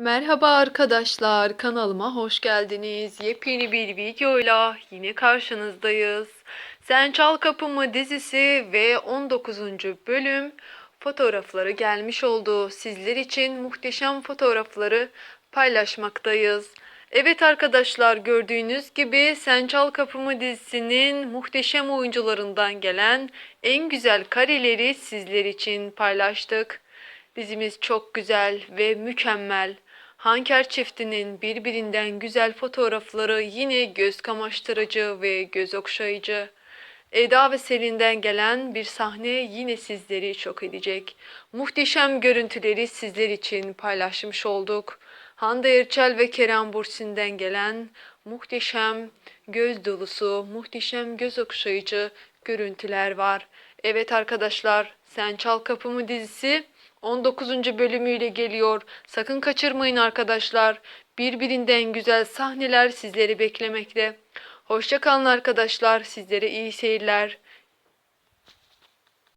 Merhaba arkadaşlar, kanalıma hoş geldiniz. Yepyeni bir videoyla yine karşınızdayız. Sen Çal Kapımı dizisi ve 19. bölüm fotoğrafları gelmiş oldu. Sizler için muhteşem fotoğrafları paylaşmaktayız. Evet arkadaşlar gördüğünüz gibi Sen Çal Kapımı dizisinin muhteşem oyuncularından gelen en güzel kareleri sizler için paylaştık. Dizimiz çok güzel ve mükemmel. Hanker çiftinin birbirinden güzel fotoğrafları yine göz kamaştırıcı ve göz okşayıcı. Eda ve Selin'den gelen bir sahne yine sizleri şok edecek. Muhteşem görüntüleri sizler için paylaşmış olduk. Hande Erçel ve Kerem Bursin'den gelen muhteşem göz dolusu, muhteşem göz okşayıcı görüntüler var. Evet arkadaşlar, Sen Çal Kapımı dizisi 19. bölümüyle geliyor. Sakın kaçırmayın arkadaşlar. Birbirinden güzel sahneler sizleri beklemekte. Hoşça kalın arkadaşlar. Sizlere iyi seyirler.